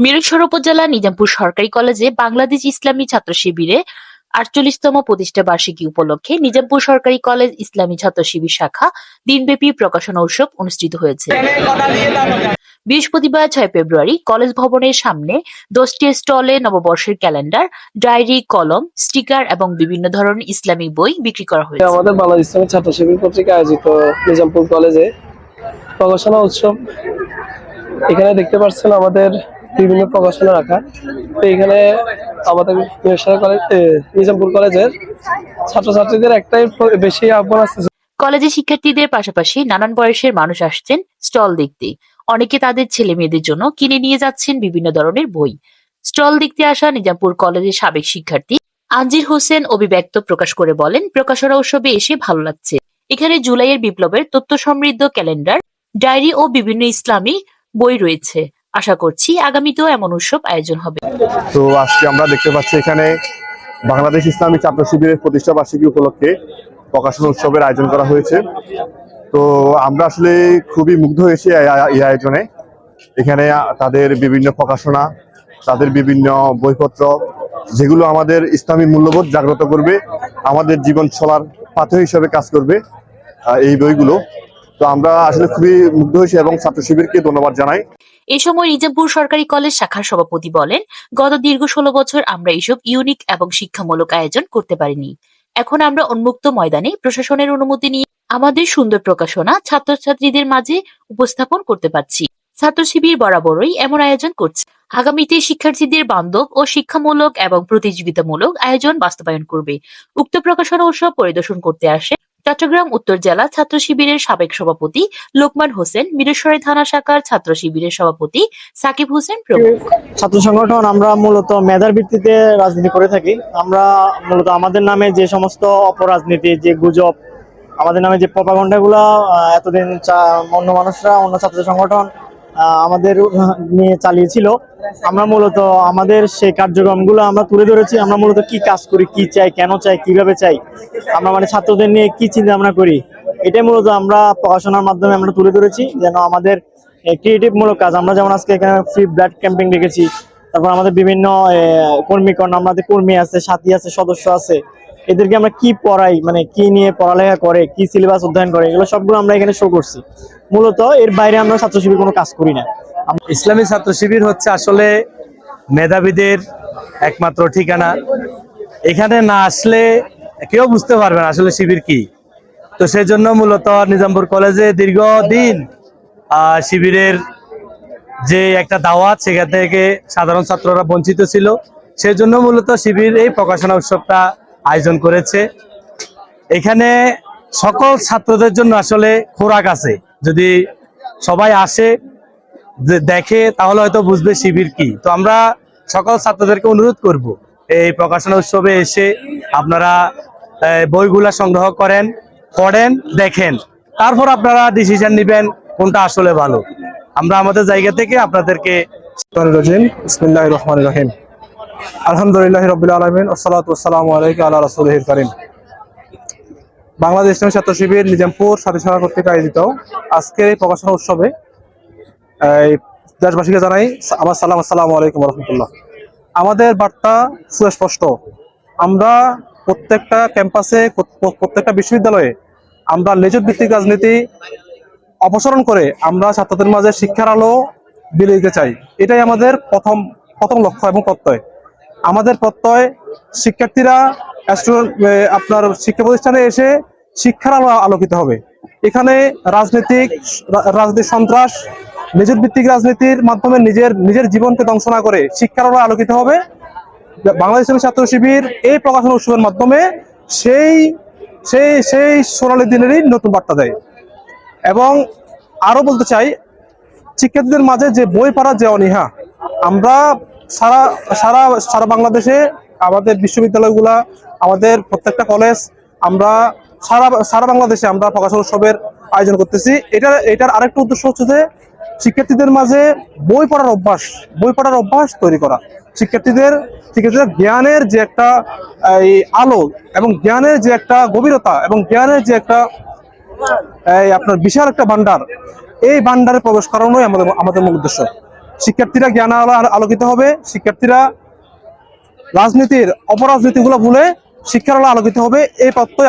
মিরসর উপজেলা নিজামপুর সরকারি কলেজে বাংলাদেশ ইসলামী ছাত্র শিবিরে আটচল্লিশতম প্রতিষ্ঠা বার্ষিকী উপলক্ষে নিজামপুর সরকারি কলেজ ইসলামী ছাত্র শিবির শাখা দিনব্যাপী প্রকাশনা উৎসব অনুষ্ঠিত হয়েছে। বৃহস্পতিবার ছয় ফেব্রুয়ারি কলেজ ভবনের সামনে দশটি স্টলে নববর্ষের ক্যালেন্ডার, ডায়েরি, কলম, স্টিকার এবং বিভিন্ন ধরনের ইসলামিক বই বিক্রি করা হয়েছে। আমাদের বাংলাদেশ ইসলামী ছাত্র শিবির কর্তৃক আয়োজিত নিজামপুর কলেজে প্রকাশনা উৎসব। এখানে দেখতে পাচ্ছেন আমাদের বিভিন্ন প্রকাশনা রাখা। তো এখানে আমাদের কলেজ নিজামপুর কলেজের ছাত্রছাত্রীদের একটাই বেশি আহ্বান আছে কলেজে শিক্ষার্থীদের পাশাপাশি নানান বয়সের মানুষ আসছেন স্টল দেখতে। অনেকে তাদের ছেলে মেয়েদের জন্য কিনে নিয়ে যাচ্ছেন বিভিন্ন ধরনের বই। স্টল দেখতে আসা নিজামপুর কলেজের সাবেক শিক্ষার্থী আঞ্জির হোসেন অভিব্যক্ত প্রকাশ করে বলেন, প্রকাশনা উৎসবে এসে ভালো লাগছে। এখানে জুলাইয়ের বিপ্লবের তথ্য সমৃদ্ধ ক্যালেন্ডার, ডায়েরি ও বিভিন্ন ইসলামী বই রয়েছে। আশা করছি আগামীতেও এমন উৎসব আয়োজন হবে। তো আজকে আমরা দেখতে পাচ্ছি এখানে বাংলাদেশ ইসলামী ছাত্র শিবিরের প্রতিষ্ঠা বার্ষিকী উপলক্ষে প্রকাশনা উৎসবের আয়োজন করা হয়েছে। তো আমরা আসলে খুবই মুগ্ধ হয়েছি এই আয়োজনে। এখানে তাদের বিভিন্ন প্রকাশনা, তাদের বিভিন্ন বইপত্র, যেগুলো আমাদের ইসলামী মূল্যবোধ জাগ্রত করবে, আমাদের জীবন চলার পাথর হিসেবে কাজ করবে এই বইগুলো। তো আমরা আসলে খুবই মুগ্ধ হয়েছি এবং ছাত্র শিবিরকে ধন্যবাদ জানাই। এ সময় নিজামপুর সরকারি কলেজ শাখার সভাপতি বলেন, গত দীর্ঘ ষোলো বছর আমরা এইসব ইউনিক এবং শিক্ষামূলক আয়োজন করতে পারিনি। এখন আমরা উন্মুক্ত ময়দানে প্রশাসনের অনুমতি নিয়ে আমাদের সুন্দর প্রকাশনা ছাত্রছাত্রীদের মাঝে উপস্থাপন করতে পারছি। ছাত্র শিবির বরাবরই এমন আয়োজন করছে। আগামীতে শিক্ষার্থীদের বান্ধব ও শিক্ষামূলক এবং প্রতিযোগিতামূলক আয়োজন বাস্তবায়ন করবে। উক্ত প্রকাশনা উৎসব পরিদর্শন করতে আসে চট্টগ্রাম উত্তর জেলা ছাত্র শিবিরের সাবেক সভাপতি লোকমান হোসেন, মিরেশ্বরী থানা শাখার ছাত্র শিবিরের সভাপতি সাকিব হোসেন প্রমুখ। ছাত্র সংগঠন আমরা মূলত মেধার ভিত্তিতে রাজনীতি করে থাকি। আমরা মূলত আমাদের নামে যে সমস্ত অপরাজনীতি, যে গুজব, আমাদের নামে যে প্রপাগন্ডা গুলা এতদিন চা- অন্য মানুষরা, অন্য ছাত্র সংগঠন আমাদের নিয়ে চালিয়েছিল। আমরা মূলত আমাদের সেই কার্যক্রমগুলো আমরা তুলে ধরেছি। আমরা মূলত কি কাজ করি, কি চাই, কেন চাই, কীভাবে চাই, আমরা মানে ছাত্রদের নিয়ে কি চিন্তা ভাবনা করি, এটাই মূলত আমরা প্রকাশনার মাধ্যমে আমরা তুলে ধরেছি। যেন আমাদের ক্রিয়েটিভ মূলক কাজ, আমরা যেমন আজকে এখানে ফ্রি ব্লাড ক্যাম্পিং রেখেছি তারপর আমাদের বিভিন্ন কর্মীকরণ আমাদের কর্মী আছে, সাথী আছে, সদস্য আছে। এদেরকে আমরা কি পড়াই মানে কি নিয়ে পড়ালেখা করে, কি সিলেবাস অধ্যয়ন করে, এগুলো সবগুলো আমরা এখানে শো করছি। মূলত এর বাইরে আমরা ছাত্র শিবির কোনো কাজ করি না। ইসলামী ছাত্র শিবির হচ্ছে আসলে মেধাবীদের একমাত্র ঠিকানা। এখানে না আসলে কেউ বুঝতে পারবে না আসলে শিবির কি। তো সেই জন্য মূলত নিজামপুর কলেজে দীর্ঘদিন শিবিরের যে একটা দাওয়াত সেখান থেকে সাধারণ ছাত্ররা বঞ্চিত ছিল। সেই জন্য মূলত শিবির এই প্রকাশনা উৎসবটা আয়োজন করেছে। এখানে সকল ছাত্রদের জন্য আসলে খোরাক আছে। যদি সবাই আসে দেখে, তাহলে হয়তো বুঝবে শিবির কি। তো আমরা সকল ছাত্রদেরকে অনুরোধ করব, এই প্রকাশনা উৎসবে এসে আপনারা বইগুলা সংগ্রহ করেন, পড়েন, দেখেন। তারপর আপনারা ডিসিশন নেবেন কোনটা আসলে ভালো। আমরা আমাদের জায়গা থেকে আপনাদেরকে রহমান রহিম। আলহামদুলিল্লাহ রবিল আলমিন আল্লাহ করিম। বাংলাদেশ ছাত্র শিবির নিজামপুর সাথী কর্তৃক আয়োজিত আজকের এই প্রকাশনা উৎসবে দেশবাসীকে জানাই আমার সালাম আলাইকুম রহমতুল্লাহ। আমাদের বার্তা সুস্পষ্ট। আমরা প্রত্যেকটা ক্যাম্পাসে, প্রত্যেকটা বিশ্ববিদ্যালয়ে আমরা লেজুর ভিত্তিক রাজনীতি অপসারণ করে আমরা ছাত্রদের মাঝে শিক্ষার আলো বিলে দিতে চাই। এটাই আমাদের প্রথম প্রথম লক্ষ্য এবং প্রত্যয়। আমাদের প্রত্যয়, শিক্ষার্থীরা আপনার শিক্ষা প্রতিষ্ঠানে এসে শিক্ষার আলো আলোকিত হবে। এখানে রাজনৈতিক, রা- রাজনৈতিক সন্ত্রাস, নিজের ভিত্তিক রাজনীতির মাধ্যমে নিজের নিজের জীবনকে ধ্বংস না করে শিক্ষার আলো আলোকিত হবে। বাংলাদেশ ইসলামী ছাত্র শিবির এই প্রকাশনা উৎসবের মাধ্যমে সেই সেই সেই সোনালী দিনেরই নতুন বার্তা দেয়। এবং আরও বলতে চাই, শিক্ষার্থীদের মাঝে যে বই পড়ার যে অনীহা, আমরা সারা সারা সারা বাংলাদেশে আমাদের বিশ্ববিদ্যালয়গুলা, আমাদের প্রত্যেকটা কলেজ আমরা সারা সারা বাংলাদেশে আমরা প্রকাশন উৎসবের আয়োজন করতেছি। এটার এটার আরেকটা উদ্দেশ্য হচ্ছে যে, শিক্ষার্থীদের মাঝে বই পড়ার অভ্যাস, বই পড়ার অভ্যাস তৈরি করা। শিক্ষার্থীদের শিক্ষার্থীদের জ্ঞানের যে একটা, এই আলো এবং জ্ঞানের যে একটা গভীরতা এবং জ্ঞানের যে একটা এই আপনার বিশাল একটা ভান্ডার। এই ভান্ডারে প্রবেশ করানোই আমাদের আমাদের মূল উদ্দেশ্য। শিক্ষার্থীরা জ্ঞান আলো- আলোকিত হবে, শিক্ষার্থীরা রাজনীতির অপরাজনীতিগুলো ভুলে শিক্ষার আলো আলোকিত হবে, এই তত্ত্বই